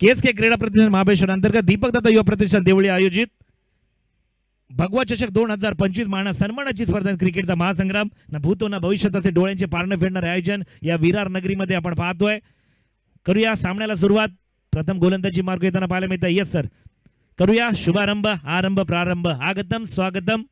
केस के क्रीडा प्रतिष्ठान महाबळेश्वर अंतर्गत दीपक दत्ता युवा प्रतिष्ठान देवळी आयोजित. भगवा चषक दोन हजार पंचवीस माना सन्मानाची स्पर्धा क्रिकेटचा महासंग्राम. ना भूतो ना भविष्यात असे डोळ्यांचे पारणं फेडणारे आयोजन या विरार नगरीमध्ये आपण पाहतोय. करूया सामन्याला सुरुवात. प्रथम गोलंदाजी मार्ग येताना पाहायला मिळतं. येस सर करूया शुभारंभ आरंभ प्रारंभ. आगतम स्वागतम.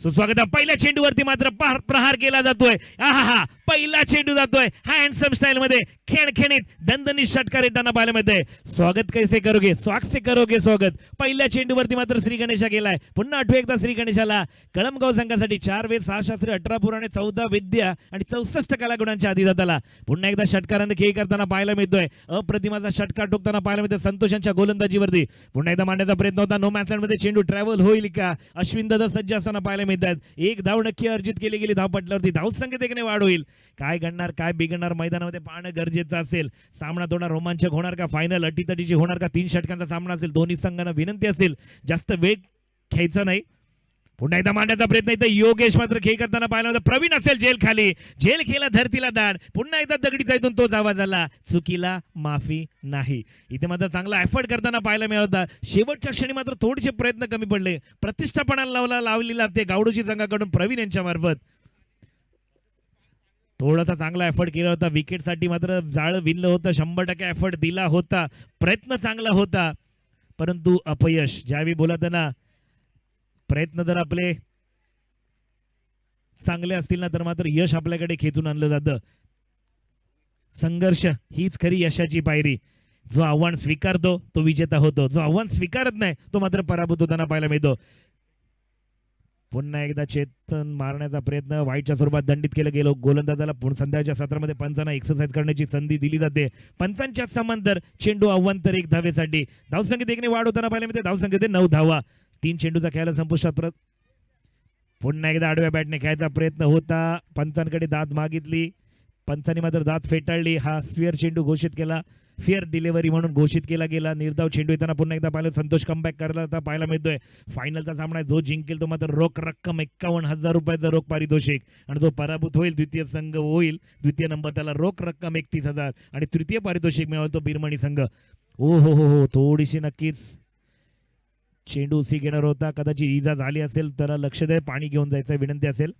सुस्वागतम. पहिल्या चेंडूवरती मात्र प्रहार केला जातोय. आहा हा पहिला चेंडू जातोय. हा हँडसम स्टाईल मध्ये खेणखेणीत दणदणीत षटकार येताना पाहायला मिळते स्वागत कैसे करोगे? स्वागत से करोगे स्वागत. पहिल्या चेंडूवरती मात्र श्री गणेशा गेलाय. पुन्हा आठवे एकदा श्री गणेशाला. कळमगाव संघासाठी चार वेळ सहा शास्त्री अठरा पुराणे चौदा विद्या आणि चौसष्ट कलागुणांच्या अधिदाताला पुन्हा एकदा षटकाराने खेळ करताना पाहायला मिळतोय. अप्रतिमाचा षटकार ठोकताना पाहायला मिळतोय संतोषांच्या गोलंदाजीवरती. पुन्हा एकदा मांडण्याचा प्रयत्न होता. नो मॅच मध्ये चेंडू ट्रॅव्हल होईल का? अश्विन दादा सज्ज असताना पाहायला मिळतात एक धाव नक्की अर्जित केली गेली. धाव पटल्यावरती धाव संख्येत वाढ होईल. काय घडणार काय बिघडणार मैदानामध्ये पाहणं गरजेचं असेल. सामना थोडा रोमांचक होणार का फायनल अटीतटीची होणार का तीन षटकांचा सामना असेल? दोन्ही संघांना विनंती असेल. जास्त वेग घ्यायचा नाही. पुन्हा एकदा मांडण्याचा प्रयत्न. इथं योगेश मात्र खेळ करताना पाहिला होता. प्रवीण असेल जेल खाली. जेल खेळला धरतीला दाड पुन्हा एकदा दगडीचा इथून तोच आवाज आला. चुकीला माफी नाही. इथे मात्र चांगला एफर्ट करताना पाहायला मिळाला होता. शेवटच्या क्षणी मात्र थोडेसे प्रयत्न कमी पडले. प्रतिष्ठापणाला लावला लावलेला ते गावडूची संघाकडून प्रवीण यांच्या मार्फत थोडासा चांगला एफर्ट केला होता. विकेटसाठी मात्र जाळ विणलं होतं. शंभर टक्के एफर्ट दिला होता. प्रयत्न चांगला होता. परंतु अपयश. ज्यावेळी बोलत ना प्रयत्न जर आपले चांगले असतील ना तर मात्र यश आपल्याकडे खेचून आणलं जातं. संघर्ष हीच खरी यशाची पायरी. जो आव्हान स्वीकारतो तो विजेता होतो. जो आव्हान स्वीकारत नाही तो मात्र पराभूत होताना पाहायला मिळतो. पुन्हा एकदा चेतन मारण्याचा प्रयत्न. वाईटच्या स्वरूपात दंडित केलं गेलो. गोलंदाजाला संध्याच्या सत्रामध्ये पंचांना एक्सरसाइज करण्याची संधी दिली जाते. पंचांच्या समांतर चेंडू अव्वंतर एक धावेसाठी. धावसंख्येत एकने वाढ होताना पाहायला मिळते. धावसंख्येत नऊ धावा. तीन चेंडूचा खेळायला संपुष्टात परत. पुन्हा एकदा आडव्या बॅटने खेळायचा प्रयत्न होता. पंचांकडे दाद मागितली. पंचांनी मात्र दात फेटाळली. हा स्विअर चेंडू घोषित केला. फिअर डिलिव्हरी म्हणून घोषित केला गेला. निर्धाव चेंडू येताना पुन्हा एकदा पाहिलं. संतोष कमबॅक करता पाहायला मिळतोय. फायनलचा सामना जो जिंकेल तो मात्र रोख रक्कम. एक्कावन्न हजार रुपयाचा रोख पारितोषिक. आणि जो पराभूत होईल द्वितीय संघ होईल द्वितीय नंबर त्याला रोख रक्कम एकतीस हजार. आणि तृतीय पारितोषिक मिळवतो बिरमणी संघ. ओ हो हो हो थोडीशी नक्कीच चेंडू उसी घेणार होता. कदाचित इजा झाली असेल तर लक्ष दे पाणी घेऊन जायचं विनंती असेल.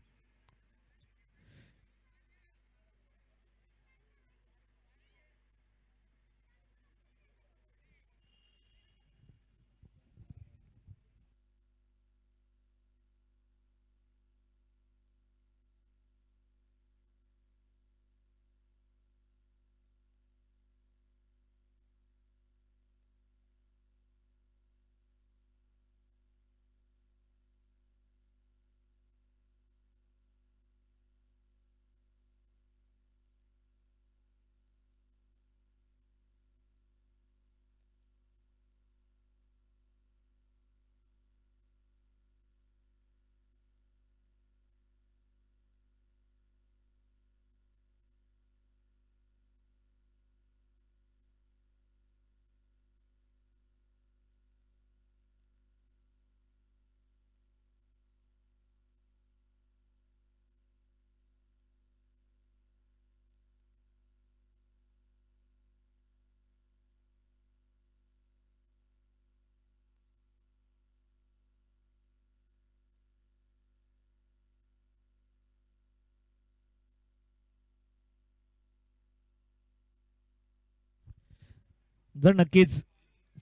जर नक्कीच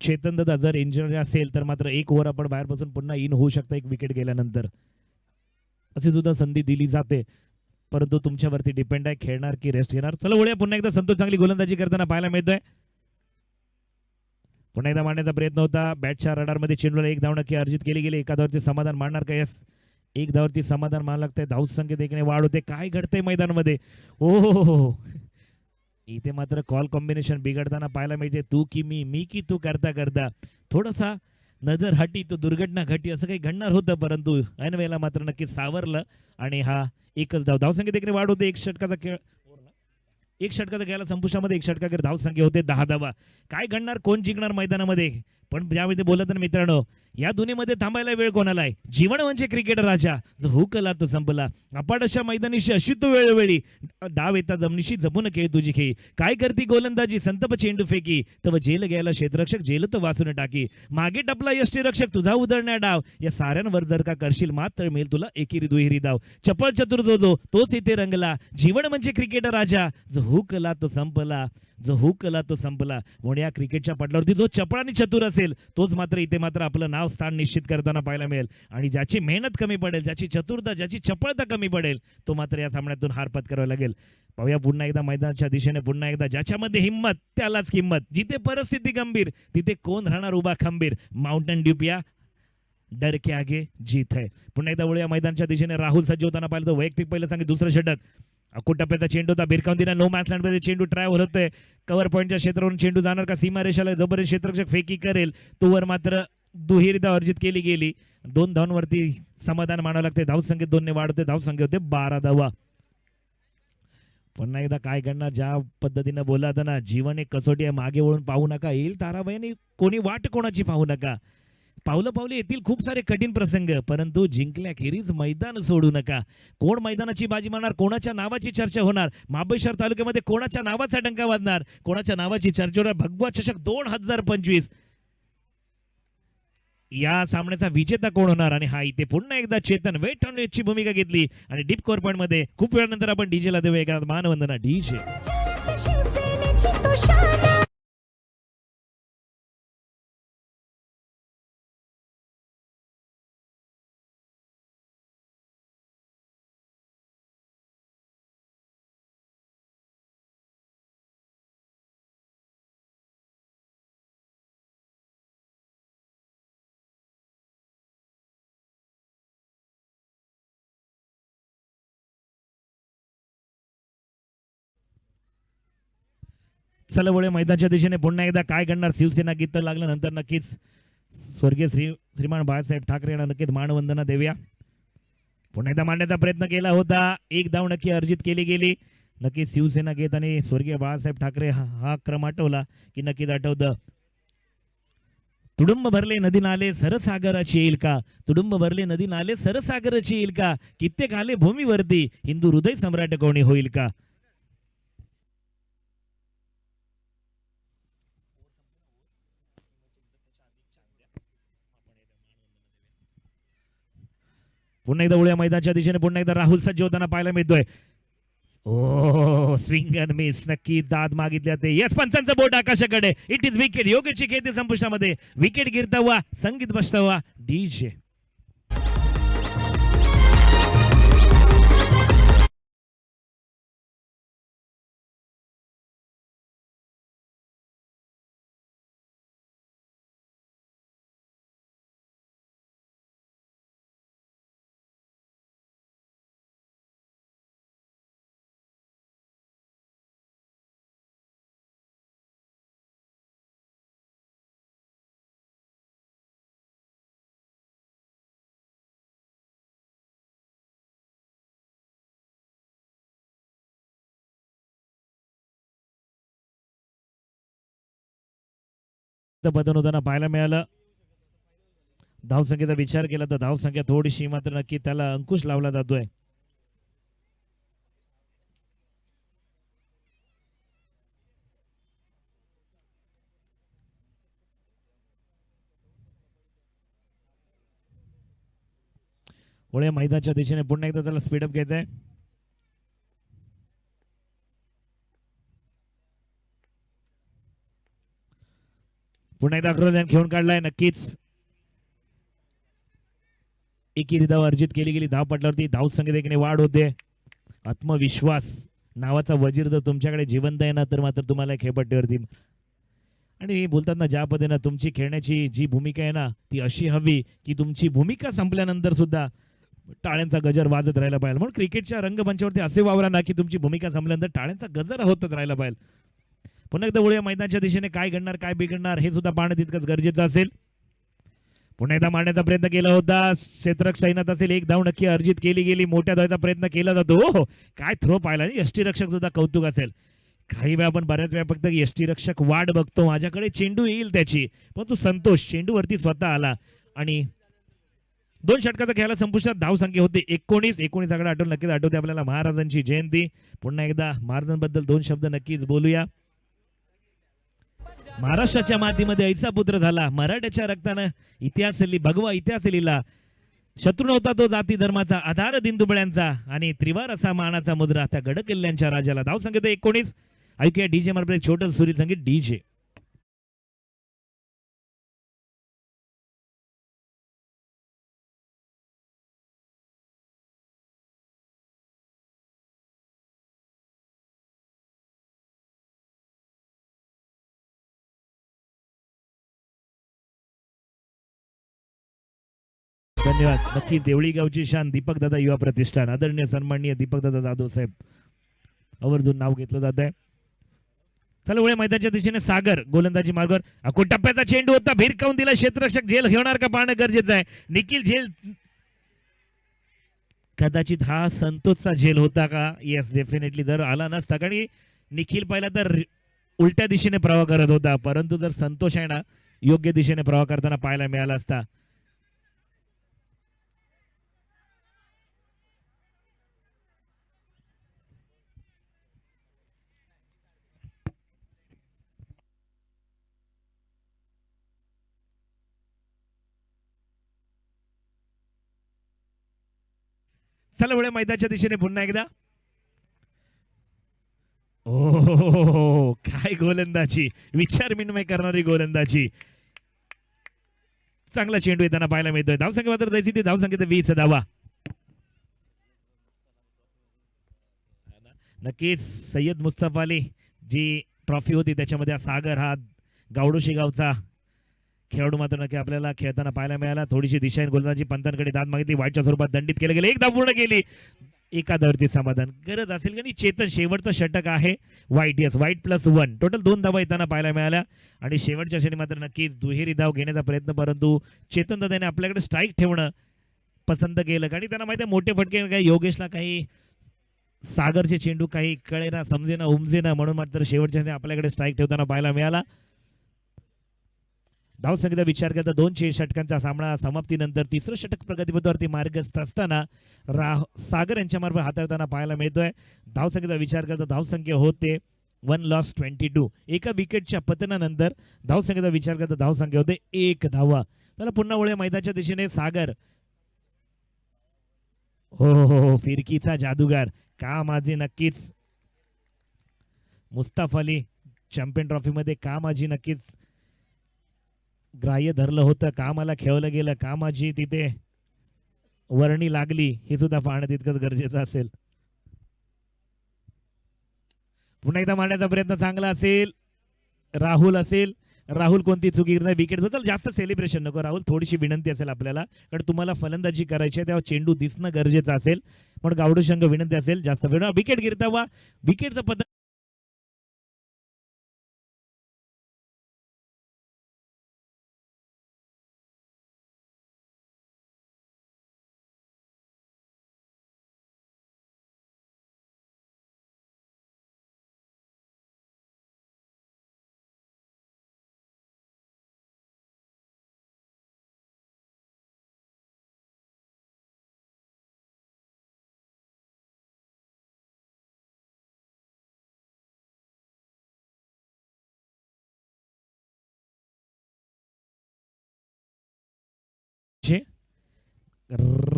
चेतन दादा जर इंजिनियर असेल तर मात्र एक ओव्हर आपण बाहेर बसून पुन्हा इन होऊ शकता एक विकेट गेल्यानंतर. अशी सुद्धा संधी दिली जाते. परंतु तुमच्यावरती डिपेंड आहे खेळणार की रेस्ट घेणार? चला वळूया. पुन्हा एकदा संतोष चांगली गोलंदाजी करताना पाहायला मिळतोय. पुन्हा एकदा मांडण्याचा प्रयत्न होता. बॅटच्या रडारमध्ये चेंडूला एक धाव नक्की अर्जित केली गेली. एका धावरती समाधान मांडणार का? यस एक धावरती समाधान मानावं लागतंय. धाव संख्येत एकने वाढ होते. काय घडतंय मैदानमध्ये? ओ हो हो हो इथे मात्र कॉल कॉम्बिनेशन बिघडताना पाहायला मिळते. तू की मी मी की तू करता करता. थोडासा नजर हटी तो दुर्घटना घटी असं काही घडणार होतं परंतु ऐन वेळेला मात्र नक्की सावरलं आणि हा एकच धाव. धावसंख्येत देखील वाढ होते. एक षटकाचा खेळ एक षटकाचा खेळाला संपुष्टामध्ये एक षटकाकडे धावसंख्या होते दहा धावा. काय घडणार? कोण जिंकणार मैदानामध्ये? पण ज्यावेळी ते बोलत ना मित्रांनो या दुनियेमध्ये थांबायला वेळ कोणाला आहे? जीवन म्हणजे क्रिकेट राजा. जो हुकला तो संपला. अपाट अशा मैदानीशी अशी तो वेळोवेळी डाव येता जमनीशी जमून खेळ तुझी खेळी. काय करती गोलंदाजी? संतप चेंडू फेकी. तव जेल घ्यायला क्षेत्ररक्षक जेल तो वाचून टाकी. मागे टपला यष्टीरक्षक तुझा उधळण्या डाव. या साऱ्यांवर जर का करशील मात तर मिळेल तुला एकेरी दुहेरी डाव. चपळ चतुर जो जो तोच इथे रंगला. जीवन म्हणजे क्रिकेट राजा. जो हुकला तो संपला. जो हुकला तो संपला. म्हणून या क्रिकेटच्या पटलावरती जो चपळ आणि चतुर असेल तोच मात्र इथे मात्र आपलं नाव स्थान निश्चित करताना पाहायला मिळेल. आणि ज्याची मेहनत कमी पडेल ज्याची चतुरता ज्याची चपळता कमी पडेल तो मात्र या सामन्यातून हार पत्करावा लागेल. पाहूया पुन्हा एकदा मैदानाच्या दिशेने पुन्हा एकदा ज्याच्यामध्ये हिंमत त्यालाच किंमत. जिथे परिस्थिती गंभीर तिथे कोण राहणार उभा खंबीर? माउंटन ड्यूप या डर के आगे जीत है. पुन्हा एकदा वळूया मैदानाच्या दिशेने. राहुल सज्ज होताना पाहिलं तो वैयक्तिक पहिलं सांगितलं दुसरं षटक. अकूट टप्प्याचा चेंडू होता. बिरकावून दिला नो मॅच चेंडू ट्रॅव्हल होतोय कव्हर पॉईंटच्या क्षेत्रावरून चेंडू जाणार का? सीमा रेषाला जबरदस्त क्षेत्रक्षक फेकी करेल तोवर मात्र दुहेरीदा अर्जित केली गेली. दोन धावांवरती समाधान मानावं लागते. धाव संख्येत दोनने वाढवते धाव संख्या होते बारा धावा. पुन्हा एकदा काय घडणार? ज्या पद्धतीनं बोला ना जीवन एक कसोटी आहे. मागे वळून पाहू नका. येईल ताराबाईने. कोणी वाट कोणाची पाहू नका. पावलं पावले येतील खूप सारे कठीण प्रसंग परंतु जिंकल्याखेरीज मैदान सोडू नका. कोण मैदानाची बाजी मारणार कोणाच्या नावाची चर्चा होणार? महाबळेश्वर तालुक्यामध्ये कोणाच्या नावाचा डंका वाजणार? कोणाच्या नावाची चर्चा होणार भगवा चषक दोन हजार पंचवीस. या सामन्याचा विजेता कोण होणार? आणि हा इथे पुन्हा एकदा चेतन वेट ची भूमिका घेतली. आणि डीप कोरमध्ये खूप वेळानंतर आपण डीजेला देऊ एका मानवंदना डीजे. सलवळे मैदानच्या दिशेने पुन्हा एकदा काय करणार शिवसेना गीत तर लागलं नंतर नक्कीच स्वर्गीय श्री श्रीमान बाळासाहेब ठाकरे यांना नक्कीच मानवंदना देऊया. पुन्हा एकदा मांडण्याचा प्रयत्न केला होता. एक धाव नक्की अर्जित केली गेली. नक्कीच शिवसेना गीत आणि स्वर्गीय बाळासाहेब ठाकरे हा हा क्रम आठवला की नक्कीच आठवतं. तुडुंब भरले नदी नाले सरसागराची येईल का? तुडुंब भरले नदी नाले सरसागराची येईल का? कित्येक आले भूमीवरती. हिंदू हृदय सम्राट कोणी होईल का? पुन्हा एकदा उळ्या मैदानाच्या दिशेने पुन्हा एकदा राहुल सज्ज होताना पाहायला मिळतोय. ओ स्विंग अँड मिस नक्की दाद मागितल्या ते यस पंचांचं बोट आकाशाकडे. इट इज विकेट योग्यची खेळते संपुष्टामध्ये. विकेट गिरता हुआ संगीत बसता व्हा डी डीजे बदल होताना पाहायला मिळालं. धावसंख्येचा विचार केला तर धावसंख्या थोडीशी मात्र नक्की त्याला अंकुश लावला जातोय. मुळे मैदानाच्या दिशेने पुन्हा एकदा त्याला स्पीडअप घ्यायचंय. पुन्हा एकदा अग्रवाल घेऊन काढलाय नक्कीच. एकेरी धाव अर्जित केली गेली धाव पटल्यावरती धाव संख्येत एकने वाढ होते. आत्मविश्वास नावाचा वजीर जर तुमच्याकडे जिवंत आहे ना तर मात्र तुम्हाला एक खेळपट्टीवरती आणि बोलताना ज्या पद्धतीनं तुमची खेळण्याची जी भूमिका आहे ना ती अशी हवी की तुमची भूमिका संपल्यानंतर सुद्धा टाळ्यांचा गजर वाजत राहायला पाहिजे. म्हणून क्रिकेटच्या रंगमंचावरती असे वावरा ना की तुमची भूमिका संपल्यानंतर टाळ्यांचा गजर होतच राहायला पाहिजे. पुन्हा एकदा वळूया मैदानाच्या दिशेने काय घडणार काय बिघडणार हे सुद्धा पाहणं तितकंच गरजेचं असेल. पुन्हा एकदा मारण्याचा प्रयत्न केला होता. क्षेत्रक सैन्यात असेल एक धाव नक्की अर्जित केली गेली मोठ्या धावायचा प्रयत्न केला जातो. हो काय थ्रो पाहिला. यष्टी रक्षक सुद्धा कौतुक असेल. काही वेळा आपण बऱ्याच वेळा फक्त यष्टी रक्षक वाट बघतो. माझ्याकडे चेंडू येईल त्याची. पण तू संतोष चेंडूवरती स्वतः आला. आणि दोन षटकाचा खेळाला संपुष्टात धाव संख्या होते एकोणीस. एकोणीस आकडे आठवण नक्कीच आठवते आपल्याला महाराजांची जयंती. पुन्हा एकदा महाराजांबद्दल दोन शब्द नक्कीच बोलूया. महाराष्ट्राच्या मातीमध्ये ऐसा पुत्र झाला. मराठ्याच्या रक्तानं इतिहास लिहि- भगवा इतिहास लिहिला. शत्रू नव्हता तो जाती धर्माचा आधार दिनदुबळ्यांचा आणि त्रिवार असा मानाचा मुद्रा त्या गड किल्ल्यांच्या राजाला. धाव संगीत एकोणीस. ऐकूया डीजे मार्फत छोटं सुरी संगीत. डीजे धन्यवाद. नक्की देवळी गावची शान दीपक दादा युवा प्रतिष्ठान. आदरणीय सन्माननीय दीपक दादा जाधव साहेब. आवर्जून नाव घेतलं जात आहे. चला उळे मैदानाच्या दिशेने सागर गोलंदाजी मार्गावर. अको टप्प्याचा चेंडू होता. भिरकावून दिला क्षेत्ररक्षक. झेल घेणार का पाहणं गरजेचं आहे. निखिल झेल. कदाचित हा संतोषचा झेल होता का? येस डेफिनेटली जर आला नसता कारण निखिल पहिला तर उलट्या दिशेने प्रवाह करत होता. परंतु जर संतोष आहे ना योग्य दिशेने प्रवाह करताना पाहायला मिळाला असता चला वेळ मैदानाच्या दिशेने पुन्हा एकदा. ओ काय गोलंदाजी. विचार विनिमय करणारी गोलंदाजी. चांगला चेंडू येताना पाहायला मिळतोय. धावसंख्या मात्र जायची ती धावसंख्या वीस धावा. नक्कीच सय्यद मुस्तफा अली जी ट्रॉफी होती त्याच्यामध्ये सागर हा गावडोशी गावचा खेळाडू मात्र नक्की आपल्याला खेळताना पाहायला मिळाला. थोडीशी दिशाईन गोलंदाजी पंतांकडे दाद मागितली. वाईटच्या स्वरूपात दंडित केलं गेलं. एक पूर्ण केली. एका धावरती समाधान. गरज असेल की चेतन शेवटचं षटक आहे. वाईट यस वाईट प्लस वन टोटल दोन धावा येताना पाहायला मिळाल्या. आणि शेवटच्या क्षणी मात्र नक्कीच दुहेरी धाव घेण्याचा प्रयत्न परंतु चेतन दादाने आपल्याकडे स्ट्राईक ठेवणं पसंत केलं. कारण त्यांना माहिती आहे मोठे फटके काही योगेशला काही सागरचे चेंडू काही कळेना समजेना उमजेना म्हणून मात्र शेवटच्या आपल्याकडे स्ट्राईक ठेवताना पाहायला मिळाला. धावसंख्येचा विचार करता दोनशे षटकांचा सामना समाप्तीनंतर तिसरं षटक प्रगतीपथावरती मार्गस्थ असताना राह सागर यांच्यामार्फत हाताळताना पाहायला मिळतोय. धावसंख्येचा विचार करता धावसंख्या होते. वन लॉस ट्वेंटी टू एका विकेटच्या पतनानंतर धावसंख्येचा विचार करता धावसंख्या होते एक धावा. त्याला पुन्हा वळ्या मैदानाच्या दिशेने. सागर. हो हो हो हो, फिरकीचा जादूगार. का माझी नक्कीच. मुस्ताफ अली चॅम्पियन ट्रॉफीमध्ये का माझी नक्कीच. ग्राह्य धरलं होतं का मला खेळवलं गेलं का माझी तिथे वर्णी लागली हे सुद्धा पाहणं तितकंच गरजेचं असेल. पुन्हा एकदा मांडण्याचा प्रयत्न चांगला असेल राहुल असेल राहुल कोणती चुकी नाही विकेट चल जास्त सेलिब्रेशन नको राहुल थोडीशी विनंती असेल आपल्याला कारण तुम्हाला फलंदाजी करायची आहे तेव्हा चेंडू दिसणं गरजेचं असेल पण गावडू संघ विनंती असेल जास्त वेळ विकेट गिरतावा विकेटचं पद्धत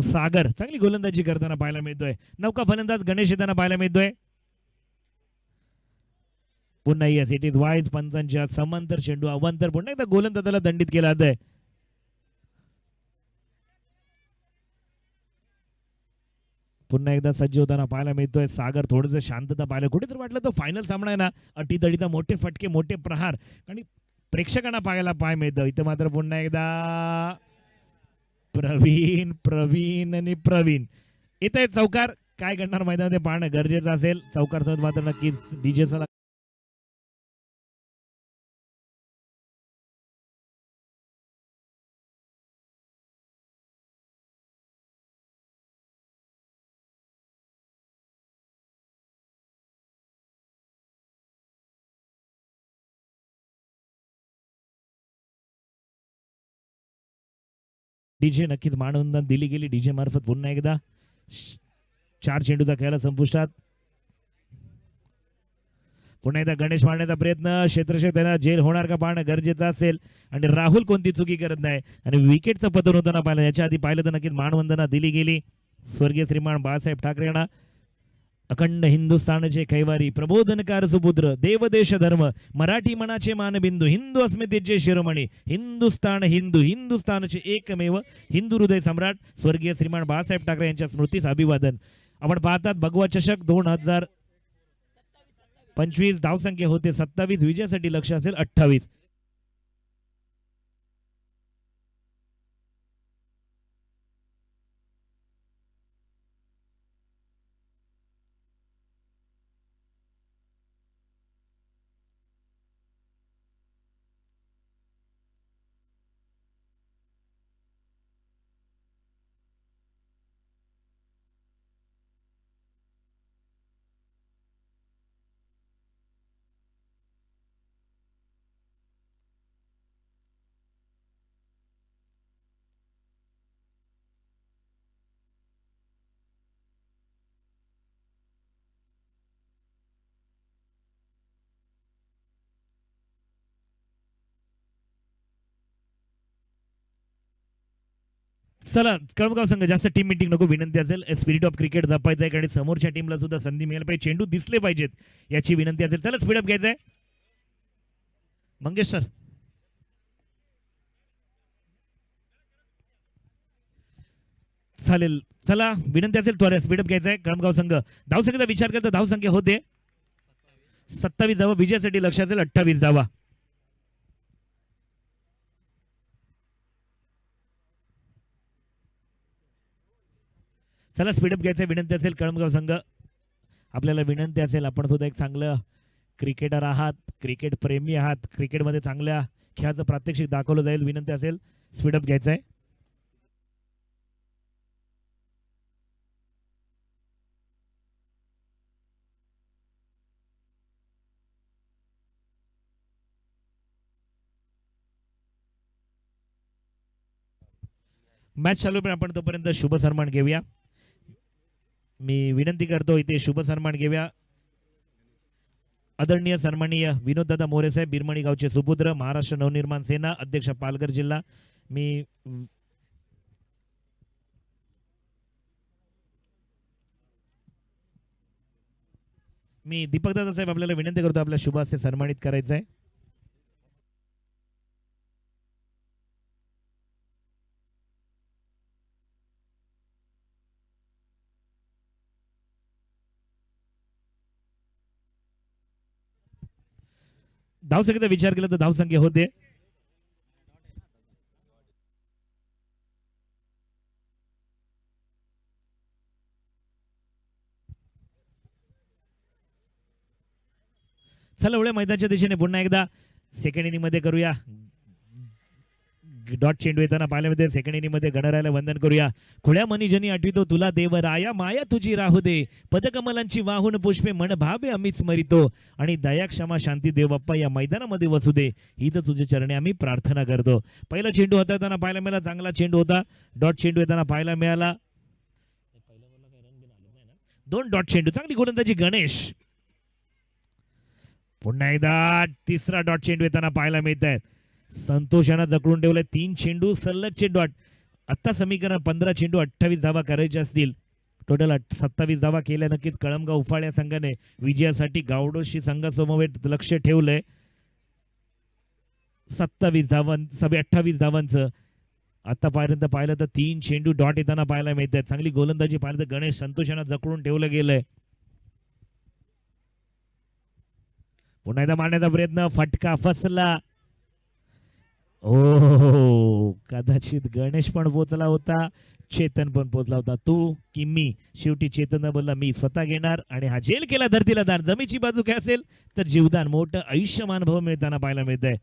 सागर. चांगली गोलंदाजी करताना पाहायला मिळतोय. नौका फलंदाज गणेश येताना पाहायला मिळतोय. पुन्हा येस इट इज वाईज पंचांच्या समांतर चेंडू अवांतर पुन्हा एकदा गोलंदाजाला दंडित केला जात पुन्हा एकदा सज्ज होताना पाहायला मिळतोय. सागर थोडंसं शांतता पाहिलं कुठेतरी वाटलं तर फायनल सामना आहे ना. अटीतडीचा मोठे फटके मोठे प्रहार. आणि प्रेक्षकांना पाहायला पाय मिळतं इथं मात्र पुन्हा एकदा प्रवीण प्रवीण आणि प्रवीण. इथं आहे चौकार. काय करणार मैदानामध्ये पाहणं गरजेचं असेल. चौकार सोबत मात्र नक्कीच डीजे डीजे नक्कीच मानवंदन दिली गेली. डीजे मार्फत पुन्हा एकदा चार चेंडूचा खेळाला संपुष्टात. पुन्हा एकदा गणेश मारण्याचा प्रयत्न. क्षेत्रक्षक त्यांना जेल होणार का पाहणं गरजेचं असेल. आणि राहुल कोणती चुकी करत नाही. आणि विकेटचं पतन होताना पाहिलं. याच्या आधी पाहिलं तर नक्कीच मानवंदना दिली गेली. स्वर्गीय श्रीमान बाळासाहेब ठाकरे यांना अखंड हिंदुस्थानचे कैवारी प्रबोधनकार सुपुत्र देवदेश धर्म मराठी मनाचे मानबिंदू हिंदू अस्मितेचे शिरोमणी हिंदुस्थान हिंदू हिंदुस्थानचे एकमेव हिंदू हृदय सम्राट स्वर्गीय श्रीमान बाळासाहेब ठाकरे यांच्या स्मृतीस अभिवादन. आपण पाहतात भगवा चषक दोन हजार पंचवीस धावसंख्या होते सत्तावीस विजयासाठी लक्ष असेल अठ्ठावीस. चला कळमगाव संघ जास्त टीम मिटिंग नको विनंती असेल. स्पिरिट ऑफ क्रिकेट जपायचं आहे आणि समोरच्या टीमला सुद्धा संधी मिळायला पाहिजे. चेंडू दिसले पाहिजेत याची विनंती असेल. चला स्पीड अप आहे मंगेश सर चालेल. चला विनंती असेल त्वरा स्पीडअप घ्यायचा आहे कळमगाव संघ धावसंख्येचा विचार करता धावसंख्या होते. सत्तावीस धावा विजयासाठी लक्ष असेल अठ्ठावीस धावा. चला स्पीडअप घ्यायचं. विनंती असेल कळमगाव संघ. आपल्याला विनंती असेल आपण सुद्धा एक चांगलं क्रिकेटर आहात क्रिकेट प्रेमी आहात क्रिकेटमध्ये चांगल्या खेळाचं प्रात्यक्षिक दाखवलं जाईल. विनंती असेल स्पीडअप घ्यायचं आहे मॅच चालू पण आपण तोपर्यंत शुभ सन्मान घेऊया. मी विनंती करतो इथे शुभ सन्मान घेऊया. आदरणीय सन्माननीय विनोददादा मोरेसाहेब बिरमणी गावचे सुपुत्र महाराष्ट्र नवनिर्माण सेना अध्यक्ष पालघर जिल्हा. मी मी दीपकदादा साहेब आपल्याला विनंती करतो आपल्या शुभ हस्ते सन्मानित करायचं आहे धावसंख्येचा विचार केला तर धावसंख्या होते. चला एवढ्या मैदानाच्या दिशेने पुन्हा एकदा सेकंड इनिंगमध्ये करूया. डॉट चेंडू येताना पाहायला मिळते सेकंड इनिंगमध्ये गणरायला वंदन करूया. खुळ्या मनीजनी आठवितो तुला देव राया माया तुझी राहू दे. पदकमलांची वाहून पुष्पे मन भावे आम्ही स्मरितो आणि दया क्षमा शांती देवप्पा या मैदानामध्ये वसू दे. ही तर तुझे चरणी आम्ही प्रार्थना करतो. पहिला चेंडू हाताळताना पाहायला मिळाला चांगला चेंडू होता. डॉट चेंडू येताना पाहायला मिळाला. दोन डॉट चेंडू चांगली गोलंदाजी गणेश. पुन्हा एकदा तिसरा डॉट चेंडू येताना पाहायला मिळत आहेत संतोष यांना जकडून ठेवले तीन चेंडू सलगचे डॉट आत्ता समीकरण पंधरा चेंडू अठ्ठावीस धावा करायचे असतील. टोटल सत्तावीस धावा केल्या नक्कीच कळमगाव उफाळ या संघाने विजयासाठी गावडोशी संघासमवेत लक्ष ठेवलंय. सत्तावीस धावां सभे अठ्ठावीस धावांचं. आतापर्यंत पाहिलं तर तीन चेंडू डॉट येताना पाहायला मिळत आहेत चांगली गोलंदाजी पाहिलं तर गणेश संतोष यांना जकडून ठेवलं गेलंय. पुन्हा एकदा मारण्याचा प्रयत्न फटका फसला. ओ कदाचित गणेश पण पोचला होता चेतन पण पोचला होता. तू की मी? शेवटी चेतन बोलला मी स्वतः घेणार आणि हा जेल केला धरतीला दान. जमीची बाजू काय असेल? तर जीवदान. मोठं आयुष्यमान भव मिळताना पाहायला मिळत आहे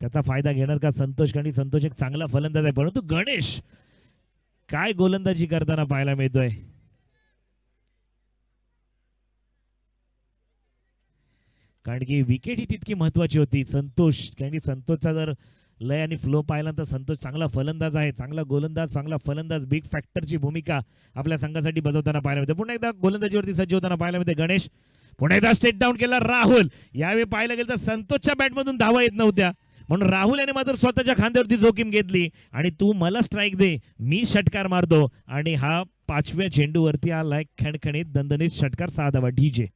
त्याचा फायदा घेणार का संतोष? कारण संतोष एक चांगला फलंदाज आहे. परंतु गणेश काय गोलंदाजी करताना पाहायला मिळतोय? कारण की विकेट ही तितकी महत्वाची होती. संतोष. कारण की संतोषचा जर लय आणि फ्लो पाहिला तर संतोष चांगला फलंदाज आहे चांगला गोलंदाज चांगला फलंदाज बिग फॅक्टरची भूमिका आपल्या संघासाठी बजावताना पाहायला मिळते. पुन्हा एकदा गोलंदाजीवरती सज्ज होताना पाहायला मिळते गणेश. पुन्हा एकदा स्टेट डाऊन केला राहुल. यावेळी पाहायला गेलं तर संतोषच्या बॅटमधून धावा येत नव्हत्या. म्हणून राहुल याने मात्र स्वतःच्या खांद्यावरती जोखीम घेतली. आणि तू मला स्ट्राईक दे मी षटकार मारतो. आणि हा पाचव्या चेंडूवरती आलाय खणखणीत दणदणीत षटकार सहा धावा डीजे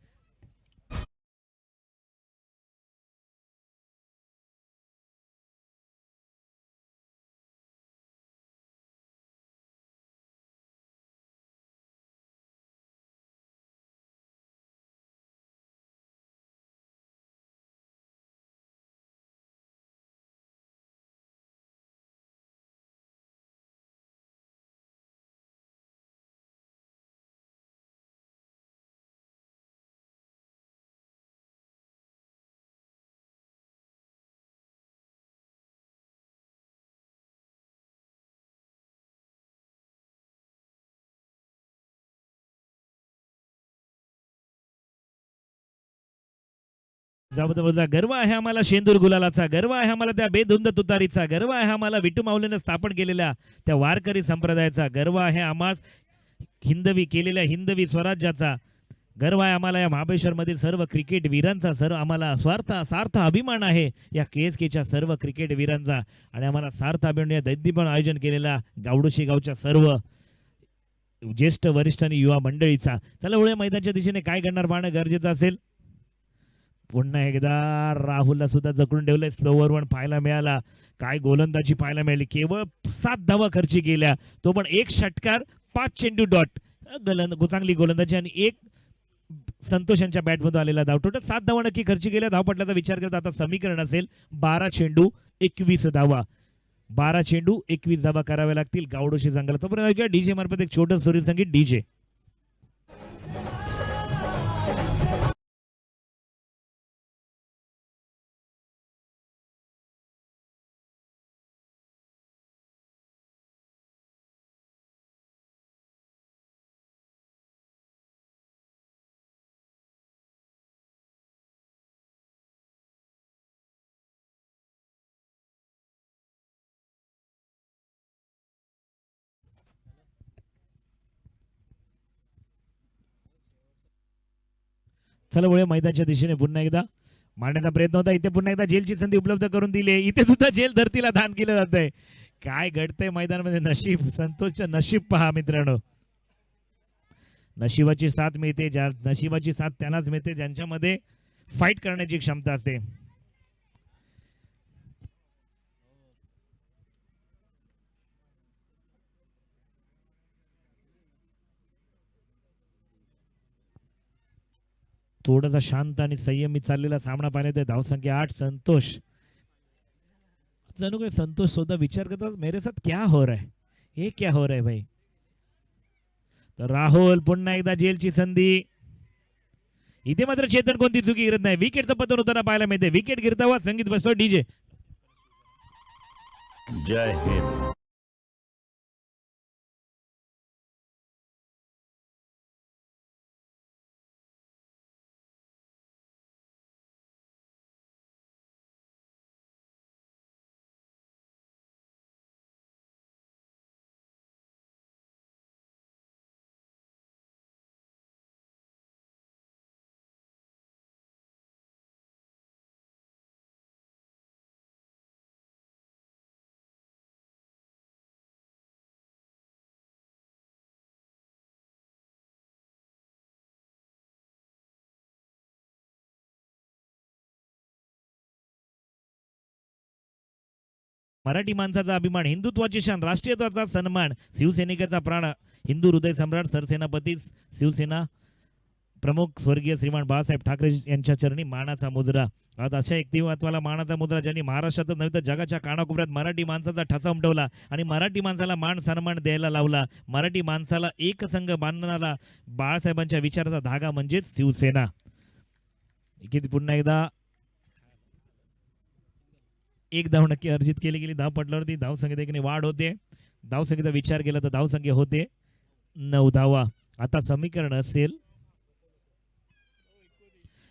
जबरदस्त गर्व आहे आम्हाला शेंदूर गुलालाचा गर्व आहे आम्हाला त्या बेधुंद तुतारीचा गर्व आहे आम्हाला विटू माऊलीनं स्थापन केलेल्या त्या वारकरी संप्रदायाचा गर्व आहे आम्हास हिंदवी केलेल्या हिंदवी स्वराज्याचा गर्व आहे आम्हाला या महाबळेश्वरमधील सर्व क्रिकेट वीरांचा सर्व आम्हाला स्वार्थ सार्थ अभिमान आहे या के एस केच्या सर्व क्रिकेट वीरांचा आणि आम्हाला सार्थ अभिमान या दैदीपण आयोजन केलेला गावडोशी गावच्या सर्व ज्येष्ठ वरिष्ठ आणि युवा मंडळीचा. चला उळे मैदानच्या दिशेने काय घडणार पाहणं गरजेचं असेल. पुन्हा एकदा राहुलला सुद्धा जकडून ठेवलंय. स्लोवर वन पाहायला मिळाला. काय गोलंदाजी पाहायला मिळाली. केवळ सात धावा खर्ची केल्या. तो पण एक षटकार पाच चेंडू डॉट. गलंद चांगली गोलंदाजी आणि एक संतोष यांच्या बॅटमधून आलेला धाव. टोटल सात धावा नक्की खर्ची केल्या. धावपटल्याचा विचार करता आता समीकरण असेल. बारा चेंडू एकवीस धावा. बारा चेंडू एकवीस धावा कराव्या लागतील. गावडोशी संघाला. तोपर्यंत डीजे मार्फत एक छोटं सुरील संगीत. डीजे. चला वळूया मैदानच्या दिशेने पुन्हा एकदा. मारण्याचा प्रयत्न होता. इथे पुन्हा एकदा जेलची संधी उपलब्ध करून दिली इथे सुद्धा जेल धरतीला दान केलं जात आहे. काय घडतंय मैदानामध्ये? नशीब संतोषचं नशीब पहा मित्रांनो. नशिबाची साथ मिळते ज्या नशिबाची साथ त्यांनाच मिळते ज्यांच्यामध्ये फाईट करण्याची क्षमता असते. थोडासा शांत आणि संयमी चाललेला सामना पाहण्यात आहे. धावसंख्या आठ संतोष. जणू काही संतोष सुद्धा विचार करतात मेरे साथ क्या हो रहा है? हे क्या हो रहा है भाई? तर राहुल पुन्हा एकदा जेलची संधी. इथे मात्र चेतन कोणती चुकी गिरत नाही. विकेटचं पतन होताना पाहायला मिळते विकेट गिरतावा संगीत बसतो डीजे. जय हिंद. मराठी माणसाचा अभिमान हिंदुत्वाची शान राष्ट्रीयत्वाचा सन्मान शिवसैनिकाचा प्राण हिंदू हृदय सम्राट सरसेनापती शिवसेना प्रमुख स्वर्गीय श्रीमान बाळासाहेब ठाकरे यांच्या चरणी मानाचा मुजरा. आज अशा व्यक्तिमत्वाला मानाचा मुद्रा ज्यांनी महाराष्ट्रातच नव्हे तर जगाच्या कानाकोपऱ्यात मराठी माणसाचा ठसा उमटवला आणि मराठी माणसाला मान सन्मान द्यायला लावला. मराठी माणसाला एकसंघ बांधणारा बाळासाहेबांच्या विचाराचा धागा म्हणजेच शिवसेना. किती पुन्हा एकदा एक धाव नक्की अर्जित केली गेली. धाव पटल्यावरती धाव संख्येने वाढ होते. धावसंख्येचा विचार केला तर धावसंख्या होते. नऊ धावा. आता समीकरण असेल.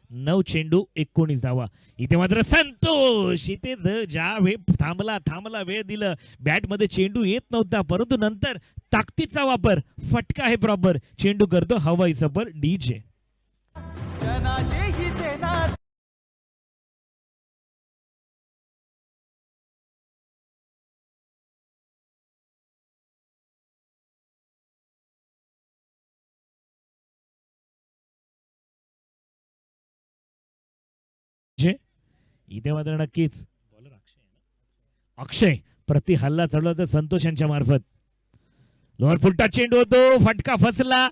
नऊ चेंडू एकोणीस धावा. इथे मात्र संतोष. इथे ज्या वेळ थांबला थांबला वेळ दिलं. बॅटमध्ये चेंडू येत नव्हता. परंतु नंतर ताकदीचा वापर. फटका आहे प्रॉपर चेंडू करतो हवाई सफर. डी जे इथे मात्र नक्कीच. अक्षय प्रति हल्ला चढला तर संतोष यांच्या मार्फत. लोअर फुटा चेंडू होतो फटका फसला.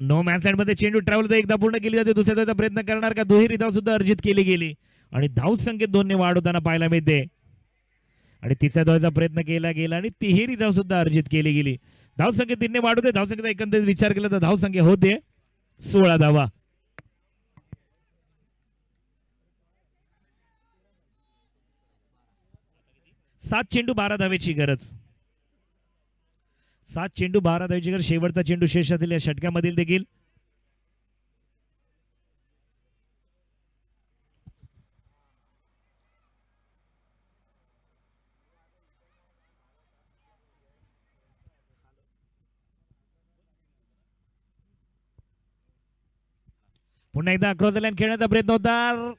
नो मॅन साइडमध्ये चेंडू ट्रॅव्हल तर एकदा पूर्ण केली जाते दुसऱ्या प्रयत्न करणार का? दुहेरी धाव सुद्धा अर्जित केली गेली. आणि धाव संख्येत दोनने वाढ होताना पाहायला मिळते. आणि तिसऱ्या धावाचा प्रयत्न केला गेला आणि तिहेरी धाव सुद्धा अर्जित केली गेली. धाव संख्येत तीनने वाढ होते धाव संख्येचा एकंदरीत विचार केला तर धाव संख्या होते. सोळा धावा. सात चेंडू बारा धावेची गरज. सात चेंडू बारा धावेची गरज. शेवटचा चेंडू शेषातील या षटकामधील देखील. पुन्हा एकदा अक्रॉस लाईन खेळण्याचा प्रयत्न होता.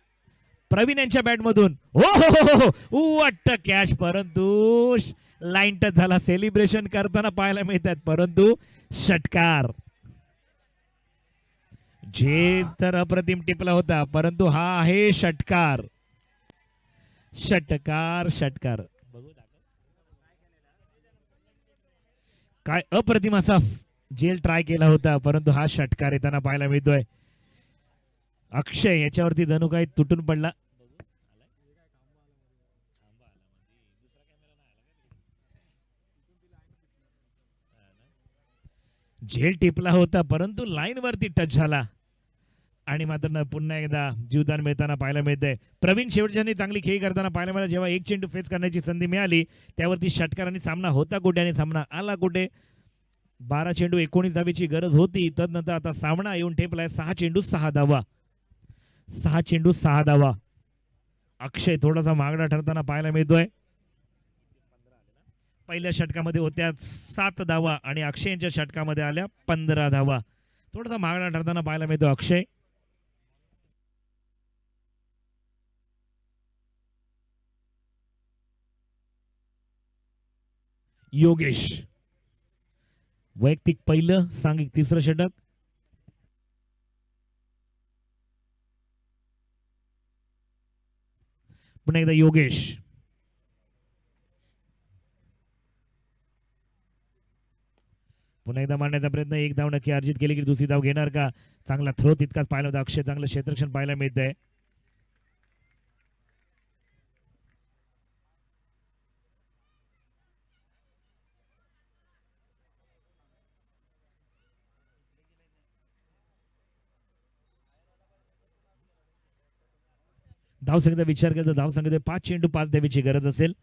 प्रवीण यांच्या बॅटमधून. हो हो हो हो, हो. वाटत कॅश परंतु लाईन टच झाला. सेलिब्रेशन करताना पाहायला मिळतात. परंतु षटकार. जे तर अप्रतिम टिपला होता परंतु हा आहे षटकार. षटकार षटकार. काय अप्रतिम असा जेल ट्राय केला होता परंतु हा षटकार येताना पाहायला मिळतोय. अक्षय याच्यावरती जणू काही तुटून पडला. झेल टिपला होता परंतु लाईन वरती टच झाला. आणि मात्र न- पुन्हा एकदा जीवदान मिळताना पाहायला मिळतंय. प्रवीण शेवटच्यानी चांगली खेळी करताना पाहायला मिळाला. जेव्हा एक चेंडू फेस करण्याची संधी मिळाली त्यावरती षटकारांनी सामना होता कुठे आणि सामना आला कुठे? बारा चेंडू एकोणीस धावीची गरज होती. तदनंतर आता सामना येऊन ठेपलाय सहा चेंडू सहा धावा. सहा चेंडू सहा धावा. अक्षय थोडासा मागडा ठरताना पाहायला मिळतोय. पहिल्या षटकामध्ये होत्या सात धावा आणि अक्षय यांच्या षटकामध्ये आल्या पंधरा धावा. थोडासा मागडा ठरताना पाहायला मिळतो अक्षय. योगेश. वैयक्तिक पहिलं सांघिक तिसरं षटक. पुन्हा एकदा योगेश. पुन्हा एकदा मारण्याचा प्रयत्न. एक धाव नक्की अर्जित केली की दुसरी धाव घेणार का? चांगला थ्रो तितकाच पाहिला होता अक्षय चांगलं क्षेत्रक्षण पाहायला मिळत धावसंख्येचा विचार केला तर धावसंख्येत पाच चेंडू पाच द्यावीची गरज असेल.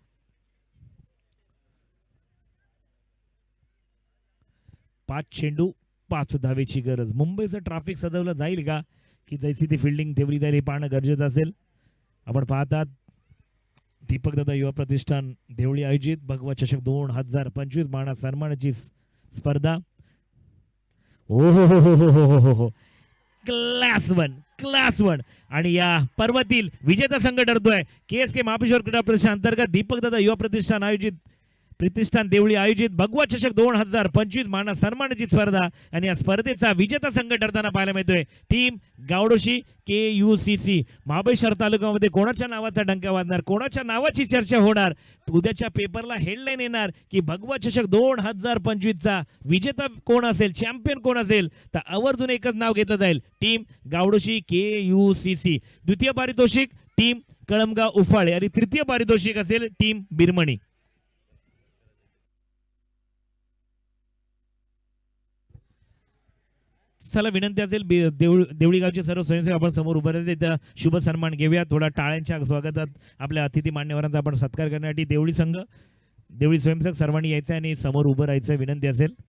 पाच चेंडू पाच धावेची गरज. मुंबईचं ट्राफिक सजवलं जाईल का? की जैसी ती फिल्डिंग ठेवली जाईल हे पाहणं गरजेचं असेल. आपण पाहतात दीपकदादा युवा प्रतिष्ठान देवळी आयोजित भगवा चषक दोन हजार पंचवीस माणा सन्मानाची स्पर्धा. ओ हो हो हो हो हो हो हो क्लास वन क्लास वन. आणि या पर्वतील विजेता संघ ठरतोय. के एस के महाबळेश्वर क्रीडा प्रतिष्ठान अंतर्गत दीपक दादा युवा प्रतिष्ठान आयोजित प्रतिष्ठान देवळी आयोजित भगवा चषक दोन हजार पंचवीस माना सन्मानाची स्पर्धा आणि या स्पर्धेचा विजेता संघ ठरताना पाहायला मिळतोय. Team Gavdoshi K U C C Mahabaleshwar तालुक्यामध्ये कोणाच्या नावाचा डंका वाजणार कोणाच्या नावाची चर्चा होणार? उद्याच्या पेपरला हेडलाईन येणार की भगवा चषक दोन हजार पंचवीसचा विजेता कोण असेल चॅम्पियन कोण असेल? तर आवर्जून एकच नाव घेतलं जाईल team Gavdoshi K U C C द्वितीय पारितोषिक टीम कळमगाव उफाळे आणि तृतीय पारितोषिक असेल टीम बिरमणी. माणसाला विनंती असेल देऊळ देवळीगावचे सर्व स्वयंसेवक आपण समोर उभे राहते त्या शुभ सन्मान घेऊया. थोडा टाळ्यांच्या स्वागतात आपल्या अतिथी मान्यवरांचा आपण सत्कार करण्यासाठी देवळी संघ देवळी स्वयंसेवक सर्वांनी यायचं आणि समोर उभं राहायचं विनंती असेल.